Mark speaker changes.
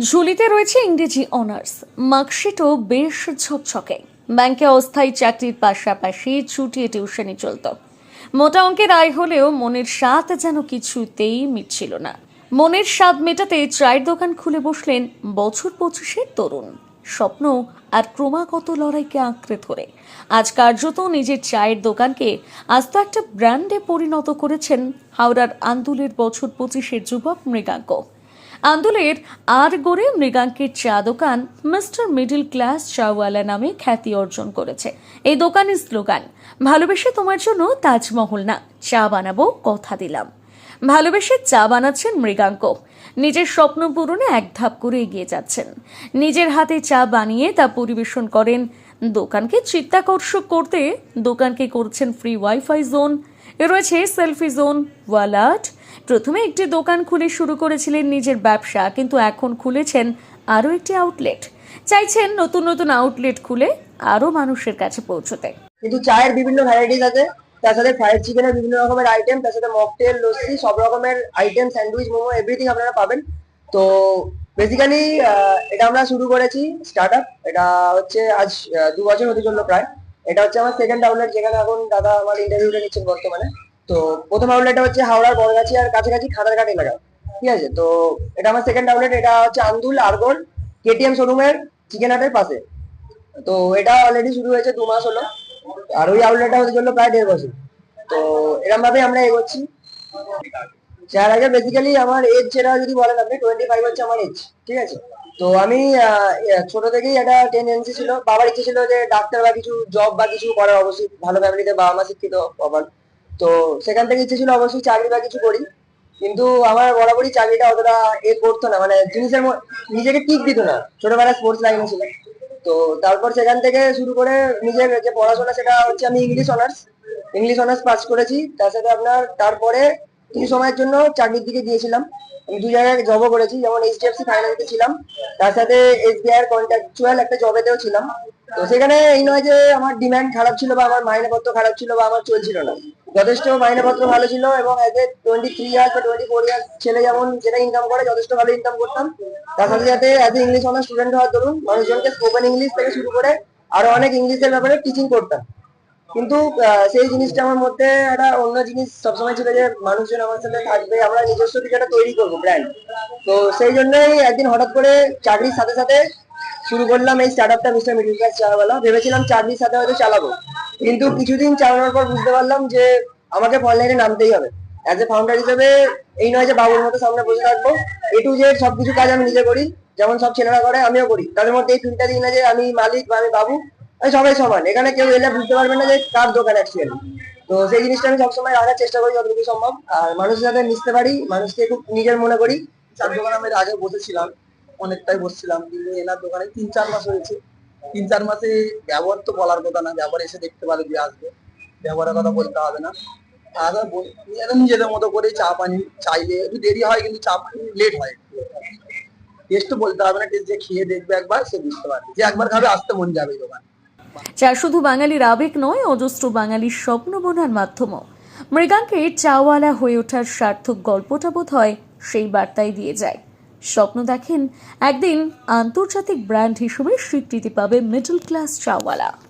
Speaker 1: ঝুলিতে রয়েছে ইংরেজি অনার্স। মার্কশিটও বেশ ঝকঝকে। ব্যাংকে অস্থায়ী চাকরির পাশাপাশি ছুটিয়ে টিউশনি চলত। মোটা অঙ্কের আয় হলেও মনের স্বাদ যেন কিছুতেই মিটছিল না। মনের স্বাদ মেটাতে চায়ের দোকান খুলে বসলেন বছর পঁচিশের তরুণ। স্বপ্ন আর ক্রমাগত লড়াইকে আঁকড়ে ধরে। আজ কার্যত নিজের চায়ের দোকানকে আস্ত একটা ব্র্যান্ডে পরিণত করেছেন হাওড়ার আন্দুলের বছর পঁচিশের যুবক মৃগাঙ্ক। আন্দোলের আর গড়ে মৃগাঙ্কের চা দোকান মিস্টার মিডল ক্লাস চাওয়ালা নামে খ্যাতি অর্জন করেছে। এই দোকানের স্লোগান, ভালোবেসে তোমার জন্য তাজমহল না, চা বানাবো, কথা দিলাম। ভালোবেসে চা বানাচ্ছেন মৃগাঙ্ক। নিজের স্বপ্ন পূরণে এক ধাপ করে এগিয়ে যাচ্ছেন। নিজের হাতে চা বানিয়ে তা পরিবেশন করেন দোকানকে চিত্তাকর্ষক করতে দোকানকে করছেন ফ্রি ওয়াইফাই জোন রয়েছে সেলফি জোন ওয়ালাট প্রথমে একটি দোকান খুলে শুরু করেছিলেন নিজের ব্যবসা, কিন্তু এখন খুলেছেন আরও একটি আউটলেট চাইছেন নতুন নতুন আউটলেট খুলে আরও মানুষের কাছে পৌঁছতে।
Speaker 2: কিন্তু চায়ের বিভিন্ন ভ্যারাইটিস আছে। তার সাথে ফ্রাইড চিকেনের বিভিন্ন রকমের আইটেম তার সাথে মকটেল লস্যি, সব রকমের আইটেম স্যান্ডউইচ মোমো এভরিথিং আপনারা পাবেন। তো বেসিক্যালি এটা আমরা শুরু করেছি স্টার্ট এটা হচ্ছে আজ দু বছর হতে চলল প্রায়। এটা হচ্ছে আমার সেকেন্ড আউটলেট যেখানে এখন দাদা আমার ইন্টারভিউটা নিচ্ছেন বর্তমানে। তো প্রথম আউটলেটটা হচ্ছে হাওড়ার বড়গাছি আর কাছাকাছি খাদারঘাট এলাকা। ঠিক আছে? তো এটা আমার সেকেন্ড আউটলেট এটা হচ্ছে আন্দুল আরগোল, কেটিএম শোরুমের চিকেন হাটের পাশে। তো এটা অলরেডি শুরু হয়েছে দু মাস হলো, আর ওই আউটলেটটা হতে চলল প্রায় দেড় বছর। তো এরকম ভাবে আমরা এগোচ্ছি। যার আগে বেসিক্যালি আমার এজ যেটা যদি বলেন আপনি টোয়েন্টি ফাইভ হচ্ছে আমার এজ ঠিক আছে? তো আমি ছোট থেকেই একটা টেন্ডেন্সি ছিল, বাবার ইচ্ছে ছিল যে ডাক্তার বা কিছু জব বা কিছু করার, অবশ্যই ভালো ফ্যামিলিতে বাবা মা শিক্ষিত বাবার তো সেখান থেকে ইচ্ছে ছিল অবশ্যই চাকরি বা কিছু করি, কিন্তু আমার বরাবরই চাকরিটা অতটা এ করতো না মানে জিনিসের নিজেকে ঠিক দিত না, ছোটবেলায় স্পোর্টস লাইনে ছিল তো তারপর সেখান থেকে শুরু করে নিজের যে পড়াশোনা, সেটা হচ্ছে আমি English honours English honours pass করেছি, তার সাথে আপনার, তারপরে কিছু সময়ের জন্য চাকরির দিকে গিয়েছিলাম। আমি দু জায়গায় জবও করেছি, যেমন এইচডিএফসি ফাইন্যান্সে ছিলাম তার সাথে এসবিআই এর কন্ট্রাকচুয়াল একটা জবেতেও ছিলাম। তো সেখানে এই নয় যে আমার ডিমান্ড খারাপ ছিল বা আমার মাইনেপত্র খারাপ ছিল বা আমার চলছিল না। যথেষ্ট মাইনেপত্র ভালো ছিল এবং as a twenty three years বা টোয়েন্টি ফোর ইয়ার্স ছেলে যেমন যেটা ইনকাম করে, যথেষ্ট ভালো ইনকাম করতাম। তার সাথে সাথে as a English honours student হওয়ার দরুন, মানুষজনকে স্পোকেন ইংলিশ থেকে শুরু করে আরও অনেক ইংলিশের ব্যাপারে টিচিং করতাম। কিন্তু সেই জিনিসটা আমার মধ্যে একটা অন্য জিনিস সবসময় ছিল যে মানুষজন আমার সাথে থাকবে, আমরা নিজস্ব কিছু একটা তৈরি করব ব্র্যান্ড তো সেই জন্যই একদিন হঠাৎ করে চাকরির সাথে সাথে শুরু করলাম এই স্টার্ট আপটা মিস্টার মিডিল ক্লাস চালাবেলা ভেবেছিলাম চাকরির সাথে হয়তো চালাবো। কিন্তু কিছুদিন চালানোর পর বুঝতে পারলাম যে আমাকে অনলাইনে নামতেই হবে। অ্যাজ এ ফাউন্ডার হিসেবে এই নয় যে বাবুর মতো সামনে বসে থাকব। এ টু জেড সবকিছু কাজ আমি নিজে করি, যেমন সব ছেলেরা করে, আমিও করি। তাদের মধ্যে এই ফিল্টার দিই না যে আমি মালিক বা আমি বাবু সবাই সমান এখানে কেউ এলে বুঝতে পারবে না যে কার দোকান অ্যাকচুয়ালি তো সেই জিনিসটা আমি সবসময় রাখার চেষ্টা করি যতটুকু সম্ভব। আর মানুষের সাথে মিশতে পারি, মানুষকে খুব নিজের মনে করি।
Speaker 3: চার দোকানে আমি আগে বসেছিলাম, অনেকটাই বসছিলাম, কিন্তু এনার দোকানে তিন, চার মাস হয়েছে। তিন, চার মাসে ব্যবহার তো বলার কথা না, ব্যবহার এসে দেখতে পারে যে আসবে। ব্যবহারের কথা বলতে হবে না। আর নিজেদের মতো করে চা, পানি চাইলে একটু দেরি হয়, কিন্তু চা, পানি লেট হয়। টেস্ট বলতে হবে না টেস্ট যে খেয়ে দেখবে একবার, সে বুঝতে পারবে। যে একবার খাবে, আসতে মন যাবে দোকানে।
Speaker 1: যা শুধু বাঙালির আবেগ নয়, অজস্র বাঙালির স্বপ্ন বোনার মাধ্যমও। মৃগাঙ্কে চাওয়ালা হয়ে ওঠার সার্থক গল্পটা বোধ হয় সেই বার্তাই দিয়ে যায়। স্বপ্ন দেখেন একদিন আন্তর্জাতিক ব্র্যান্ড হিসেবে স্বীকৃতি পাবে মিডল ক্লাস চাওয়ালা।